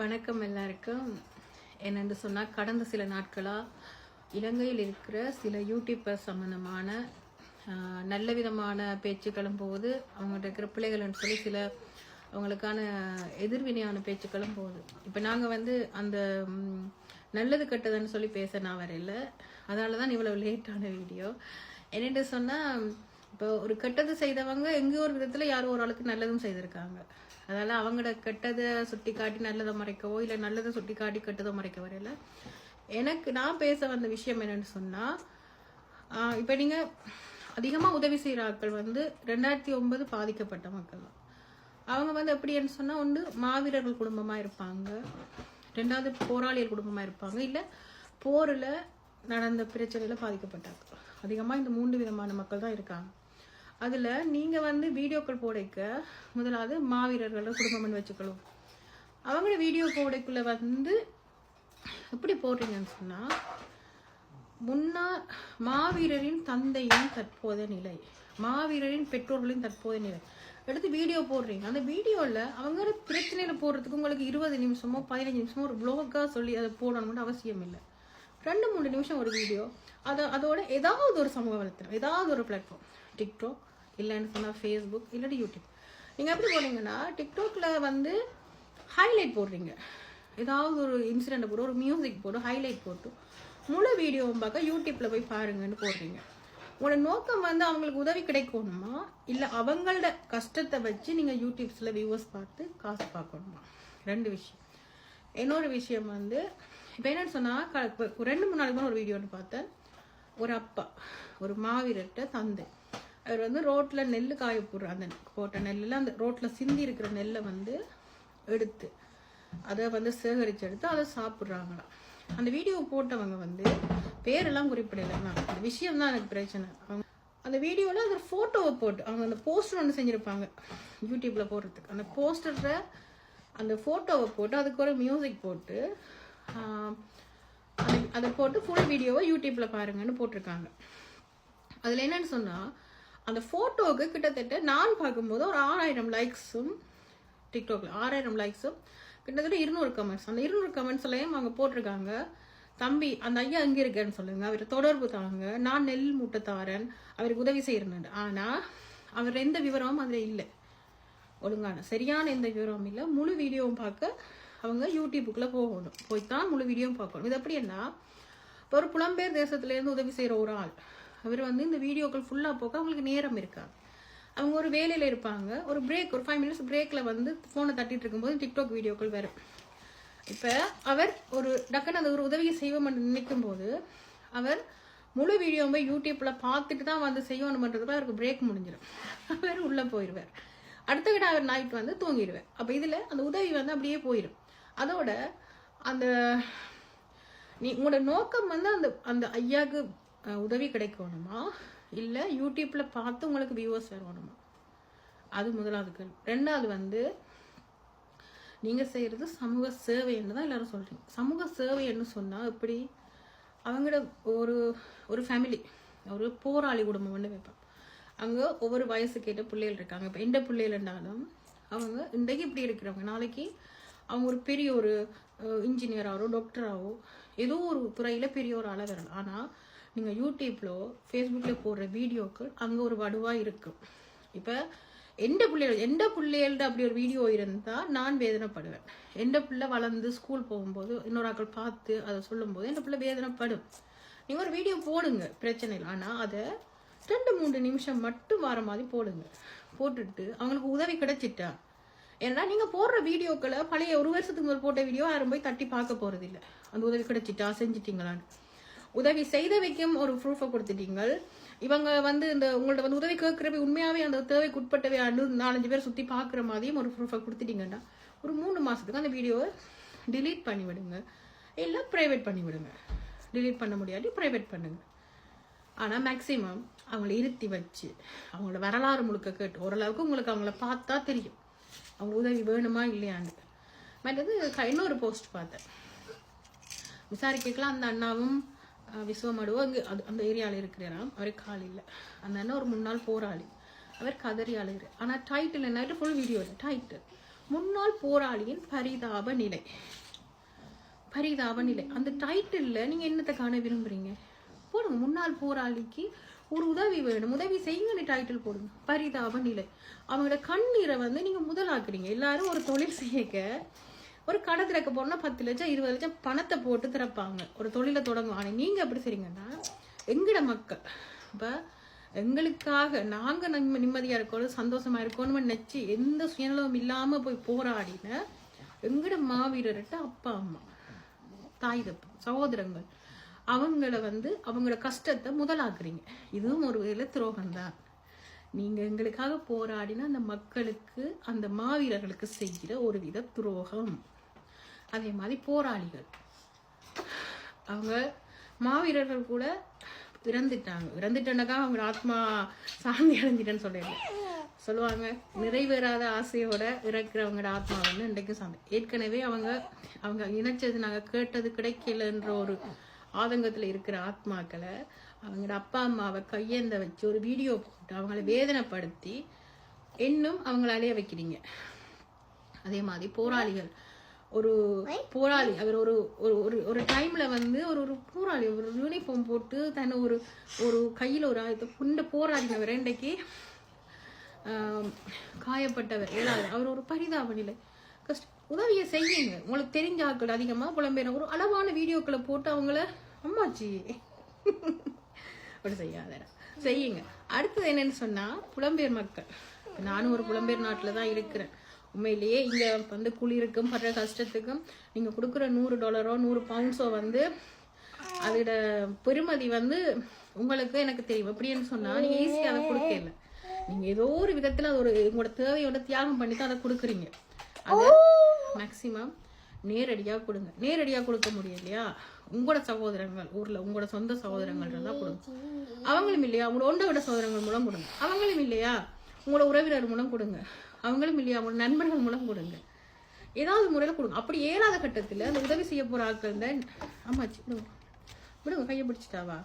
வணக்கம் எல்லாருக்கும். என்னென்று சொன்னால் கடந்த சில நாட்களாக இலங்கையில் இருக்கிற சில யூடியூபர் சம்மந்தமான நல்ல விதமான பேச்சுக்களும் போகுது. அவங்கள்ட்ட இருக்கிற பிள்ளைகள்னு சொல்லி சில அவங்களுக்கான எதிர்வினையான பேச்சுக்களும் போகுது. இப்போ நாங்கள் வந்து அந்த நல்லது கெட்டதுன்னு சொல்லி பேச நான் வரையில. அதனால தான் இவ்வளோ லேட்டான வீடியோ என்னென்று சொன்னால் இப்போ ஒரு கெட்டது செய்தவங்க எங்கேயோ ஒரு விதத்தில் யாரோ ஒரு ஆளுக்கு நல்லதும் செய்திருக்காங்க. அதனால அவங்களோட கெட்டதை சுட்டி காட்டி நல்லதை மறைக்கவோ இல்லை நல்லதை சுட்டி காட்டி கெட்டதை மறைக்க வரையில எனக்கு நான் பேச வந்த விஷயம் என்னன்னு சொன்னால் இப்போ நீங்கள் அதிகமாக உதவி செய்கிற ஆட்கள் வந்து ரெண்டாயிரத்தி ஒன்பது பாதிக்கப்பட்ட மக்கள் தான். அவங்க வந்து எப்படின்னு சொன்னால் ஒன்று மாவீரர்கள் குடும்பமாக இருப்பாங்க. ரெண்டாவது போராளியர் குடும்பமாக இருப்பாங்க. இல்லை போரில் நடந்த பிரச்சனையில் பாதிக்கப்பட்டாங்க. அதிகமாக இந்த மூன்று விதமான மக்கள் தான் இருக்காங்க. அதில் நீங்கள் வந்து வீடியோக்கள் போடைக்க முதலாவது மாவீரர்களோட குடும்பம்னு வச்சுக்கணும். அவங்கள வீடியோ போடைக்குள்ள வந்து எப்படி போடுறீங்கன்னு சொன்னால் முன்னாள் மாவீரரின் தந்தையின் தற்போதைய நிலை மாவீரரின் பெற்றோர்களின் தற்போதைய நிலை. எடுத்து வீடியோ போடுறீங்க. அந்த வீடியோவில் அவங்க பிரச்சனையில் போடுறதுக்கு உங்களுக்கு இருபது நிமிஷமோ பதினஞ்சு நிமிஷமோ ஒரு ப்ளாகாக சொல்லி அதை போடணும்னு அவசியம் இல்லை ரெண்டு மூணு நிமிஷம் ஒரு வீடியோ அதை அதோட ஏதாவது ஒரு சமூக வலைத்தளம் ஏதாவது ஒரு பிளாட்ஃபார்ம் டிக்டாக் இல்லைன்னு சொன்னால் ஃபேஸ்புக் இல்லாட்டி யூடியூப் நீங்கள் எப்படி போனீங்கன்னா டிக்டாக்ல வந்து ஹைலைட் போடுறீங்க. ஏதாவது ஒரு இன்சிடெண்ட்டை போட்டு ஒரு மியூசிக் போட்டு ஹைலைட் போட்டு முழு வீடியோவும் பார்க்க யூடியூப்ல போய் பாருங்கன்னு போடுறீங்க. உங்களோட நோக்கம் வந்து அவங்களுக்கு உதவி கிடைக்கணுமா? இல்லை அவங்களோட கஷ்டத்தை வச்சு நீங்கள் யூடியூப்ஸில் வியூவர்ஸ் பார்த்து காசு பார்க்கணுமா? ரெண்டு விஷயம். இன்னொரு விஷயம் வந்து இப்போ என்னன்னு சொன்னால் ரெண்டு மூணு நாளுக்கு முன்னாடி ஒரு வீடியோன்னு பார்த்தேன். ஒரு அப்பா ஒரு மாவீரர்கிட்ட தந்தை. அவர் வந்து ரோட்டில் நெல் காய போடுற அந்த போட்ட நெல்லில் அந்த ரோட்டில் சிந்தி இருக்கிற நெல்லை வந்து எடுத்து அதை வந்து சேகரித்து எடுத்து அதை சாப்பிட்றாங்களாம். அந்த வீடியோ போட்டவங்க வந்து பேரெல்லாம் குறிப்பிடலைன்னா அந்த விஷயம் தான் எனக்கு பிரச்சனை. அவங்க அந்த வீடியோவில் அந்த ஃபோட்டோவை போட்டு அவங்க அந்த போஸ்டர் ஒன்று செஞ்சுருப்பாங்க யூடியூப்பில் போடுறதுக்கு. அந்த போஸ்டரில் அந்த ஃபோட்டோவை போட்டு அதுக்கு ஒரு மியூசிக் போட்டு அதை- அதை போட்டு ஃபுல் வீடியோவை யூடியூப்பில் பாருங்கன்னு போட்டிருக்காங்க. அதில் என்னன்னு சொன்னால் அந்த ஃபோட்டோவுக்கு கிட்டத்தட்ட நான் பார்க்கும்போது ஒரு ஆறாயிரம் லைக்ஸும் டிக்டாக்ல ஆறாயிரம் லைக்ஸும் கிட்டத்தட்ட இருநூறு கமெண்ட்ஸ் அந்த இருநூறு கமெண்ட்ஸ்லையும் அவங்க போட்டிருக்காங்க. தம்பி அந்த ஐயா எங்கே இருக்கேன்னு சொல்லுங்க. அவர் தொடர்பு தாங்க. நான் நெல் மூட்டை அவருக்கு உதவி செய்கிறேன் ஆனால் அவர் எந்த விவரமும் அதில் இல்லை. ஒழுங்கான சரியான எந்த விவரமும் இல்லை. முழு வீடியோவும் பார்க்க அவங்க யூடியூப்புக்குள்ளே போகணும். போய் தான் முழு வீடியோவும் பார்க்கணும். இது எப்படி என்ன? ஒரு புலம்பெயர் தேசத்துலேருந்து உதவி செய்கிற ஒரு ஆள். அவர் வந்து இந்த வீடியோக்கள் ஃபுல்லாக போக அவங்களுக்கு நேரம் இருக்காது. அவங்க ஒரு வேலையில் இருப்பாங்க. ஒரு பிரேக் ஒரு ஃபைவ் மினிட்ஸ் பிரேக்கில் வந்து ஃபோனை தட்டிட்டு இருக்கும்போது டிக்டாக் வீடியோக்கள் வரும். இப்போ அவர் ஒரு டக்குன்னு அந்த ஒரு உதவியை செய்வோம் நினைக்கும் போது அவர் முழு வீடியோவை யூடியூப்பில் பார்த்துட்டு தான் வந்து செய்யணுமன்றதுக்கு அவருக்கு பிரேக் முடிஞ்சிடும். அவர் உள்ளே போயிடுவார் அடுத்த கிட்ட அவர் நைட் வந்து தூங்கிடுவார். அப்போ இதில் அந்த உதவி வந்து அப்படியே போயிடும் அதோட அந்த நீ உங்களோட நோக்கம் வந்து அந்த அந்த ஐயாவுக்கு உதவி கிடைக்கணுமா? இல்லை யூடியூப்பில் பார்த்து உங்களுக்கு வியூவர்ஸ் வரணுமா? அது முதலாவது கேள்வி. ரெண்டாவது வந்து நீங்கள் செய்கிறது சமூக சேவைன்னு தான் எல்லாரும் சொல்கிறீங்க சமூக சேவைன்னு சொன்னால் எப்படி? அவங்களோட ஒரு ஒரு ஃபேமிலி ஒரு போராளி குடும்பம் வந்து வைப்பேன் அங்கே ஒவ்வொரு வயசு ஏற்ற பிள்ளைகள் இருக்காங்க. இப்போ எந்த பிள்ளைகள் இருந்தாலும் அவங்க இன்றைக்கு இப்படி இருக்கிறவங்க நாளைக்கு அவங்க ஒரு பெரிய ஒரு இன்ஜினியராகவோ டாக்டராகவோ ஏதோ ஒரு துறையில் பெரிய ஒரு ஆளாக வரலாம். ஆனால் நீங்கள் யூடியூப்லோ ஃபேஸ்புக்கில் போடுற வீடியோக்கள் அங்கே ஒரு வடுவாக இருக்கும் இப்போ எந்த பிள்ளைகள் எந்த பிள்ளைகள்ட அப்படி ஒரு வீடியோ இருந்தால் நான் வேதனைப்படுவேன். எந்த பிள்ளை வளர்ந்து ஸ்கூல் போகும்போது இன்னொரு ஆட்கள் பார்த்து அதை சொல்லும்போது எந்த பிள்ளை வேதனைப்படும். நீங்கள் ஒரு வீடியோ போடுங்க பிரச்சனை இல்லை. ஆனால் அதை ரெண்டு மூணு நிமிஷம் மட்டும் வர மாதிரி போடுங்க. போட்டுட்டு அவங்களுக்கு உதவி கிடைச்சிட்டா ஏன்னா நீங்கள் போடுற வீடியோக்களை பழைய ஒரு வருஷத்துக்கு முதல் போட்ட வீடியோ யாரும் போய் தட்டி பார்க்க போகிறதில்ல அந்த உதவி கிடைச்சிட்டா செஞ்சிட்டீங்களான்னு. உதவி செய்தவைக்கும் ஒரு ப்ரூஃபை கொடுத்துட்டீங்கள். இவங்க வந்து இந்த உங்கள்ட்ட வந்து உதவி கேட்குறப்ப உண்மையாகவே அந்த தேவைக்கு உட்பட்டவை நாலஞ்சு பேர் சுற்றி பார்க்குற மாதிரியும் ஒரு ப்ரூஃபை கொடுத்துட்டீங்கன்னா ஒரு மூணு மாதத்துக்கு அந்த வீடியோவை டிலீட் பண்ணி விடுங்க இல்லை ப்ரைவேட் பண்ணி விடுங்க பண்ண முடியாது ப்ரைவேட் பண்ணுங்க. ஆனால் மேக்ஸிமம் அவங்கள இருத்தி வச்சு அவங்களோட வரலாறு முழுக்க கேட்டு ஓரளவுக்கு உங்களுக்கு அவங்கள பார்த்தா தெரியும். அவங்க உதவி வேணுமா இல்லையான்னு மற்றது இன்னொரு போஸ்ட் பார்த்தேன். விசாரிக்கலாம் அந்த அண்ணாவும் அஹ், விஸ்வமடுவோ அங்கே அது அந்த ஏரியாவில் இருக்கிறாராம் அவருக்கு கால் இல்லை. அந்த அண்ணன் ஒரு முன்னாள் போராளி. அவர் கதறி அழுகிறார். ஆனால் டைட்டில் என்ன ஃபுல் வீடியோ இல்லை டைட்டில் முன்னாள் போராளியின் பரிதாப நிலை. பரிதாப நிலை. அந்த டைட்டிலில் நீங்க என்னத்தை காண விரும்புறீங்க? போடுங்க முன்னாள் போராளிக்கு ஒரு உதவி வேணும். உதவி செய்யுங்கன்னு டைட்டில் போடுங்க. பரிதாப நிலை. அவங்களோட கண்ணீரை வந்து நீங்க முதலாக்குறீங்க. எல்லாரும் ஒரு தொழில் செய்யக்க ஒரு கடை திறக்க போனால் பத்து லட்சம் இருபது லட்சம் பணத்தை போட்டு திறப்பாங்க. ஒரு தொழிலை தொடங்குவாங்க. நீங்க எப்படி செய்றீங்கன்னா எங்கட மக்கள் இப்ப எங்களுக்காக நாங்க நம்ம நிம்மதியா இருக்கணும் சந்தோஷமா இருக்கணும்னு நினைச்சு எந்த சுயநலமும் இல்லாம போய் போராடின எங்கட மாவீரர்கிட்ட அப்பா அம்மா தாய் தப்பு சகோதரங்கள் அவங்கள வந்து அவங்களோட கஷ்டத்தை முதலாக்குறீங்க. இதுவும் ஒரு வேலை துரோகம் தான் நீங்க எங்களுக்காக போராடினா அந்த மக்களுக்கு அந்த மாவீரர்களுக்கு செய்கிற ஒரு வித துரோகம். அதே மாதிரி போராளிகள். அவங்க மாவீரர்கள் கூட இறந்துட்டாங்க. இறந்துட்டனாக்கா அவங்க ஆத்மா சாந்தி அடைஞ்சிட்டேன்னு சொல்லிடல சொல்லுவாங்க நிறைவேறாத ஆசையோட இறக்குறவங்களோட ஆத்மா வந்து இன்றைக்கும் சாந்தி. ஏற்கனவே அவங்க அவங்க இணைச்சது நாங்க கேட்டது கிடைக்கலன்ற ஒரு ஆதங்கத்துல இருக்கிற ஆத்மாக்களை அவங்களோட அப்பா அம்மாவை கையேந்த வச்சு ஒரு வீடியோ போட்டு அவங்கள வேதனைப்படுத்தி இன்னும் அவங்கள அலைய வைக்கிறீங்க. அதே மாதிரி போராளிகள். ஒரு போராளி அவர் ஒரு ஒரு ஒரு ஒரு டைம்ல வந்து ஒரு ஒரு போராளி ஒரு யூனிஃபார்ம் போட்டு தன்னை ஒரு ஒரு கையில ஒரு ஆயுதம் புண்ட போராளிங்க ரெண்டைக்கு ஆம், காயப்பட்டவர். ஏழாவது அவர் ஒரு பரிதாப நிலை. உதவியை செய்யுங்க. உங்களுக்கு தெரிஞ்ச ஆட்கள் அதிகமாக புலம்பெயர் ஒரு அளவான வீடியோக்களை போட்டு அவங்கள அம்மாச்சி. அப்படி செய்யாத. செய்யுங்க. அடுத்தது என்னன்னு சொன்னா புலம்பெயர் மக்கள். நானும் ஒரு புலம்பெயர் நாட்டில் தான் இருக்கிறேன். உண்மையிலேயே இங்க வந்து குளிருக்கும் படுற கஷ்டத்துக்கும் நீங்க கொடுக்குற நூறு டாலரோ நூறு பவுண்ட்ஸோ வந்து அதோட பெருமதி வந்து உங்களுக்கு எனக்கு தெரியும். எப்படின்னு சொன்னா நீங்க ஈஸியாக அதை கொடுக்கல. நீங்க ஏதோ ஒரு விதத்துல அது ஒரு உங்களோட தேவையோட தியாகம் பண்ணி தான் அதை கொடுக்குறீங்க. அதை மேக்சிமம் நேரடியாக கொடுங்க. நேரடியாக கொடுக்க முடியும் இல்லையா உங்களோட சகோதரங்கள் ஊர்ல உங்களோட சொந்த சகோதரங்கள் தான் கொடுங்க. அவங்களும் இல்லையா? உங்களோட ஒன்றை விட சகோதரங்கள் மூலம் கொடுங்க. அவங்களும் இல்லையா? உங்களோட உறவினர் மூலம் கொடுங்க. அவங்களும் இல்லையா? உங்களோட நண்பர்கள் மூலம் கொடுங்க. ஏதாவது முறையில் கொடுங்க. அப்படி ஏழாத கட்டத்தில் அந்த உதவி செய்ய போகிற ஆட்கள் தான் ஆமாச்சு விடுங்க. விடுங்க கையை பிடிச்சிட்டாவா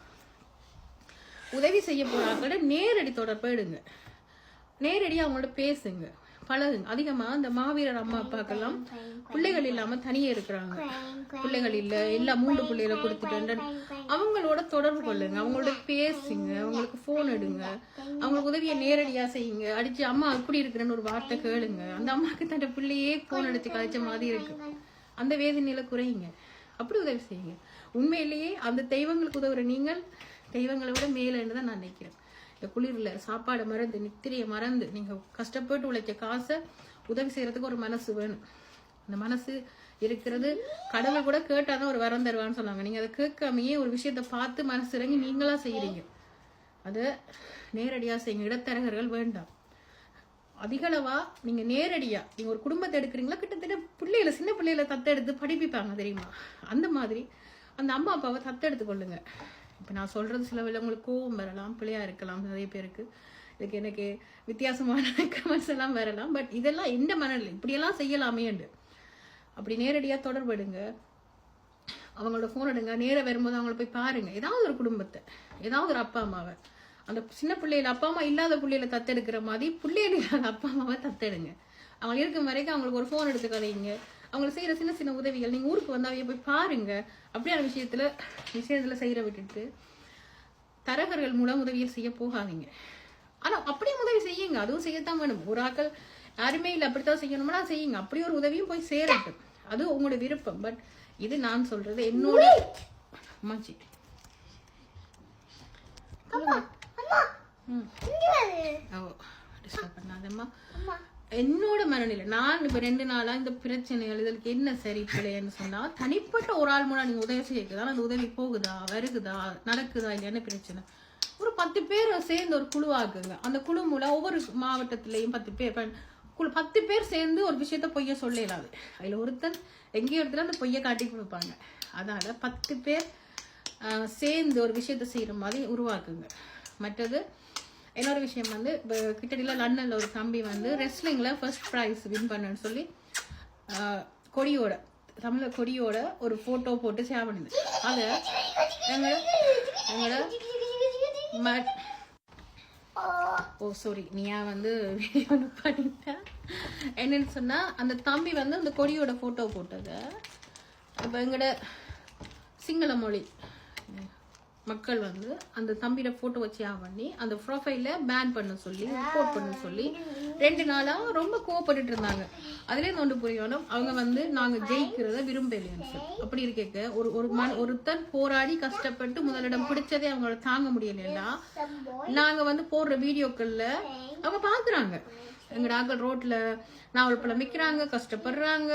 உதவி செய்ய போகிற ஆட்களோட நேரடி தொடர்பை எடுங்க. நேரடியாக அவங்களோட பேசுங்க. பழகுங்க அதிகமா இந்த மாவீரர் அம்மா அப்பாக்கெல்லாம் பிள்ளைகள் இல்லாம தனியே இருக்கிறாங்க. பிள்ளைகள் இல்ல எல்லா மூன்று பிள்ளைகளை கொடுத்துட்டு அவங்களோட தொடர்பு கொள்ளுங்க. அவங்களோட பேசுங்க. அவங்களுக்கு போன் எடுங்க. அவங்களுக்கு உதவியை நேரடியா செய்யுங்க. அடிச்சு அம்மா இப்படி இருக்கிறேன்னு ஒரு வார்த்தை கேளுங்க. அந்த அம்மாக்கு தன் பிள்ளையே போன் அடிச்சு கழிச்ச மாதிரி இருக்கு. அந்த வேதனையில குறையுங்க. அப்படி உதவி செய்யுங்க. உண்மையிலேயே அந்த தெய்வங்களுக்கு உதவுற நீங்கள் தெய்வங்களை விட மேலன்னு தான் நான் நினைக்கிறேன். இந்த குளிர்ல சாப்பாடு மறந்து நித்திரையை மறந்து நீங்க கஷ்டப்பட்டு உழைச்ச காசை உதவி செய்யறதுக்கு ஒரு மனசு வேணும். அந்த மனசு இருக்கிறது கடவுள் கூட கேட்டாதான் ஒரு வரம் தருவான்னு சொன்னாங்க. நீங்க அதை கேட்காமயே ஒரு விஷயத்த பார்த்து மனசு இறங்கி நீங்களா செய்யறீங்க. அதை நேரடியா செய்யுங்க. இடத்தரகர்கள் வேண்டாம். அதிகளவா நீங்க நேரடியா நீங்க ஒரு குடும்பத்தை எடுக்கிறீங்களா? கிட்டத்தட்ட பிள்ளைகளை சின்ன பிள்ளைகளை தத்தெடுத்து படிப்பிப்பாங்க தெரியுமா? அந்த மாதிரி அந்த அம்மா அப்பாவை தத்தெடுத்து கொள்ளுங்க. இப்ப நான் சொல்றது சில வேளை உங்களுக்கு கோவம் வரலாம் பிள்ளையா இருக்கலாம் நிறைய பேருக்கு. இதுக்கு எனக்கு வித்தியாசமான கமெண்ட்ஸ் எல்லாம் வரலாம். பட் இதெல்லாம் எந்த மனநிலை இப்படியெல்லாம் செய்யலாமேண்டு அப்படி நேரடியா தொடர்படுங்க அவங்களோட ஃபோன் எடுங்க. நேராக வரும்போது அவங்கள போய் பாருங்க. ஏதாவது ஒரு குடும்பத்தை ஏதாவது ஒரு அப்பா அம்மாவை. அந்த சின்ன பிள்ளையில அப்பா அம்மா இல்லாத பிள்ளையில தத்தெடுக்கிற மாதிரி பிள்ளையில இல்லாத அப்பா அம்மாவை தத்தெடுங்க. அவங்க இருக்கும் வரைக்கும் அவங்களுக்கு ஒரு ஃபோன் எடுத்து அவங்களுக்கு செய்யற சின்ன சின்ன உதவிகள். நீங்க ஊருக்கு வந்தாவே போய் பாருங்க. அப்படியான விஷயத்துல விஷயத்துல செய்யற விட்டுட்டு தரகர்கள் மூலம் உதவிகள் செய்ய போகாதீங்க. ஆனா அப்படியே உதவி செய்யுங்க. அதுவும் செய்யத்தான் வேணும். ஒரு ஆக்கள் யாருமே இல்லை அப்படித்தான் செய்யணும்னா செய்யுங்க. அப்படி ஒரு உதவியும் போய் சேரட்டும் அது உங்களோட விருப்பம். பட் இது நான் சொல்றது என்னோட அம்மாச்சி. ஓ டிஸ்டர்ப் பண்ணாதம்மா. என்னோட மனநிலை நான் இப்ப ரெண்டு நாளா இந்த பிரச்சனைகள் இதற்கு என்ன சரி பிள்ளைன்னு சொன்னா தனிப்பட்ட ஒரு ஆள் மூலம் நீங்க உதவி செய்யக்குதா அந்த உதவி போகுதா வருகுதா நடக்குதா இல்லையான்னு பிரச்சனை? ஒரு பத்து பேர் சேர்ந்து ஒரு குழுவாக்குங்க அந்த குழு மூலம் ஒவ்வொரு மாவட்டத்திலையும் பத்து பேர் குழு பத்து பேர் சேர்ந்து ஒரு விஷயத்த பொய்ய சொல்லலாது அதுல ஒருத்தன் எங்கேயோ இடத்துல அந்த பொய்யை காட்டி கொடுப்பாங்க. அதனால பத்து பேர் சேர்ந்து ஒரு விஷயத்த செய்யற மாதிரி உருவாக்குங்க. மற்றது இன்னொரு விஷயம் வந்து இப்போ கிட்டடியில் லண்டனில் ஒரு தம்பி வந்து ரெஸ்லிங்கில் ஃபர்ஸ்ட் ப்ரைஸ் வின் பண்ணுன்னு சொல்லி கொடியோட தமிழ கொடியோட ஒரு ஃபோட்டோ போட்டு ஷேர் பண்ணுது அதை எங்களோட எங்களோட ம- ஓ சாரி நீயா வந்து வீடியோ பண்ணிட்ட? என்னன்னு சொன்னால் அந்த தம்பி வந்து அந்த கொடியோட ஃபோட்டோ போட்டது. அப்போ எங்களோட சிங்கள மொழி. மக்கள் வந்து அந்த தம்பியோட போட்டோ வச்சு ஆன் பண்ணி அந்த ப்ரொஃபைல பேன் பண்ண சொல்லி ரிப்போர்ட் பண்ண சொல்லி ரெண்டு நாளா ரொம்ப கோவப்பட்டுட்டு இருந்தாங்க. அதுல ஒன்று புரியணும் அவங்க வந்து நாங்க ஜெயிக்கிறத விரும்பலைன்னு சொல்லி. அப்படி இருக்க ஒரு ஒரு மண் ஒருத்தன் போராடி கஷ்டப்பட்டு முதலிடம் பிடிச்சதே அவங்களோட தாங்க முடியலைன்னா நாங்க வந்து போடுற வீடியோக்கள்ல அவங்க பாக்குறாங்க. எங்க ஆக்கள் ரோட்டில் நாவல் பழம் விற்கிறாங்க கஷ்டப்படுறாங்க.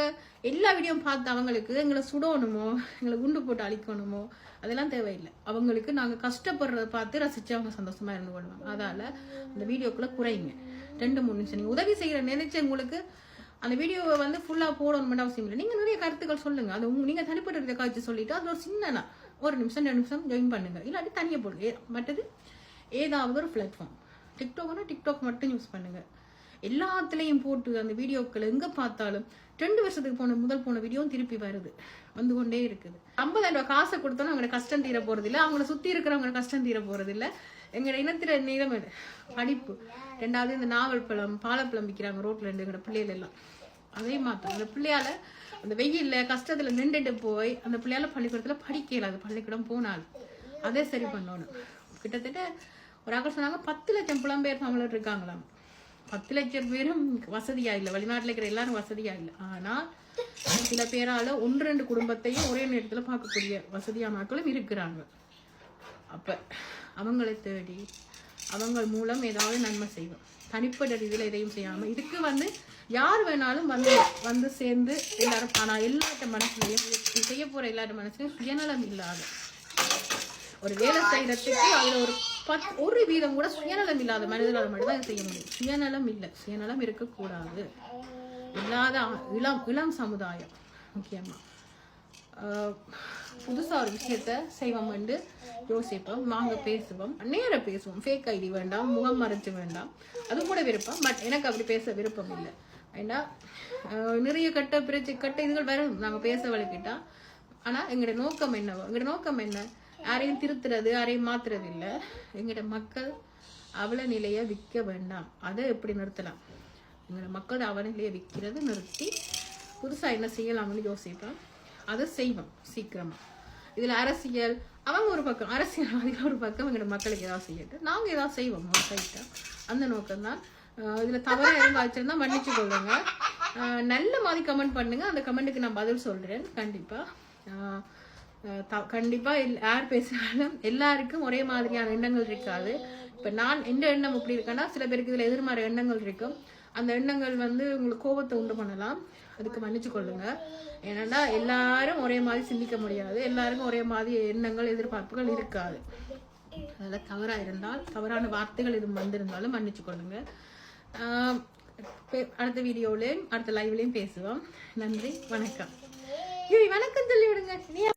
எல்லா வீடியோவும் பார்த்து அவங்களுக்கு எங்களை சுடணுமோ எங்களை குண்டு போட்டு அழிக்கணுமோ அதெல்லாம் தேவையில்லை. அவங்களுக்கு நாங்கள் கஷ்டப்படுறத பார்த்து ரசித்து அவங்க சந்தோஷமாக இருந்து கொள்வாங்க. அதால் அந்த வீடியோக்குள்ளே குறையுங்க ரெண்டு மூணு நிமிஷம். நீங்கள் உதவி செய்கிற நினைச்சு உங்களுக்கு அந்த வீடியோவை வந்து ஃபுல்லாக போடணும்னு அவசியம் இல்லை. நீங்கள் நிறைய கருத்துக்கள் சொல்லுங்கள் அது உங்க நீங்கள் தனிப்பட்ட இதை காய்ச்சி சொல்லிட்டு அது ஒரு சின்ன ஒரு நிமிஷம் ரெண்டு நிமிஷம் ஜாயின் பண்ணுங்கள் இல்லாட்டி தனியாக போடுங்க. மற்றது ஏதாவது ஒரு பிளாட்ஃபார்ம் டிக்டாக்னா டிக்டாக் மட்டும் யூஸ் பண்ணுங்கள் எல்லாத்துலேயும் போட்டு அந்த வீடியோக்கள் எங்கே பார்த்தாலும் ரெண்டு வருஷத்துக்கு போன முதல் போன வீடியோவும் திருப்பி வருது. வந்து கொண்டே இருக்குது. ஐம்பதாயிரம் ரூபாய் காசை கொடுத்தோன்னா அவங்களோட கஷ்டம் தீர போகிறது இல்லை அவங்கள சுற்றி இருக்கிறவங்க கஷ்டம் தீர போகிறதில்ல இல்ல எங்களோட இனத்தில் நிலைமை படிப்பு. ரெண்டாவது இந்த நாவல் பழம் பாலப்பழம் விற்கிறாங்க ரோட்டில் ரெண்டு எங்களோட பிள்ளைகள் எல்லாம். அதே மாத்தம் அந்த பிள்ளையால அந்த வெயில்ல கஷ்டத்துல நின்றுட்டு போய் அந்த பிள்ளையால பள்ளிக்கூடத்துல படிக்கல அது பள்ளிக்கூடம் போனால். அதே சரி பண்ணணும். கிட்டத்தட்ட ஒரு ஆக்கள் சொன்னாங்க பத்து லட்சம் புலம்பெயர் தமிழர் இருக்காங்களாம். பத்து லட்சம் பேரும் வசதியா இல்லை வெளிநாட்டில் இருக்கிற எல்லாரும் வசதியா இல்லை ஆனால் சில பேரால ஒன்று ரெண்டு குடும்பத்தையும் ஒரே நேரத்தில் பார்க்கக்கூடிய வசதியான ஆட்களும் இருக்கிறாங்க. அப்ப அவங்களை தேடி அவங்க மூலம் ஏதாவது நன்மை செய்வோம். தனிப்பட்ட ரீதியில் எதையும் செய்யாம இதுக்கு வந்து யார் வேணாலும் வந்து வந்து சேர்ந்து எல்லாரும் ஆனால் எல்லாட்ட மனசுலையும் செய்ய போற எல்லாட்ட மனசுலையும் சுயநலம் இல்லாத ஒரு வேலை செய்யறதுக்கு அதுல ஒரு பத் ஒரு வீதம் கூட சுயநலம் இல்லாத மனிதனால் மட்டும்தான் இதை செய்ய முடியும். சுயநலம் இல்லை. சுயநலம் இருக்கக்கூடாது. இல்லாத இளம் இளம் சமுதாயம். முக்கியமா புதுசாக புதுசா ஒரு விஷயத்த செய்வோம் என்று யோசிப்போம். வாங்க பேசுவோம். நேர பேசுவோம். ஃபேக் ஐடி வேண்டாம். முகம் மறைச்சு வேண்டாம். அது கூட விருப்பம். பட் எனக்கு அப்படி பேச விருப்பம் இல்லை. ஏன்னா நிறைய கட்ட பிரச்சனை கட்ட இதுகள் வரும். நாங்க பேச வழக்கிட்டா. ஆனா எங்களோட நோக்கம் என்னவோ எங்களோட நோக்கம் என்ன? யாரையும் திருத்துறது யாரையும் மாத்துறது இல்லை எங்களோட மக்கள் அவல நிலையை விற்க வேண்டாம். அதை எப்படி நிறுத்தலாம்? எங்களோட மக்கள் அவல நிலையை விற்கிறது நிறுத்தி புதுசாக என்ன செய்யலாம்னு யோசிப்போம் அதை செய்வோம் சீக்கிரமாக இதில் அரசியல் அவங்க ஒரு பக்கம் அரசியல்வாதிகள் ஒரு பக்கம் எங்களோட மக்களுக்கு ஏதாவது செய்யட்டு நாங்கள் ஏதாவது செய்வோம் ஒரு அந்த நோக்கம் தான். இதில் தவறு எதுவும் வச்சிருந்தா மன்னிச்சு கொள்ளுங்க. நல்ல மாதிரி கமெண்ட் பண்ணுங்கள் அந்த கமெண்ட்டுக்கு நான் பதில் சொல்கிறேன் கண்டிப்பாக கண்டிப்பாக எல்- யார் பேசினாலும் எல்லாருக்கும் ஒரே மாதிரியான எண்ணங்கள் இருக்காது. இப்போ நான் எந்த எண்ணம் இப்படி இருக்கேன்னா சில பேருக்கு இதில் எதிர்மறை எண்ணங்கள் இருக்கும். அந்த எண்ணங்கள் வந்து உங்களுக்கு கோபத்தை உண்டு பண்ணலாம். அதுக்கு மன்னிச்சு கொள்ளுங்க. ஏன்னா எல்லாரும் ஒரே மாதிரி சிந்திக்க முடியாது. எல்லாருக்கும் ஒரே மாதிரி எண்ணங்கள் எதிர்பார்ப்புகள் இருக்காது. அதில் தவறாக இருந்தால் தவறான வார்த்தைகள் எதுவும் வந்திருந்தாலும் மன்னிச்சு கொள்ளுங்க. பே- அடுத்த வீடியோலையும் அடுத்த லைவ்லையும் பேசுவோம். நன்றி வணக்கம். வணக்கம் சொல்லி விடுங்க நீ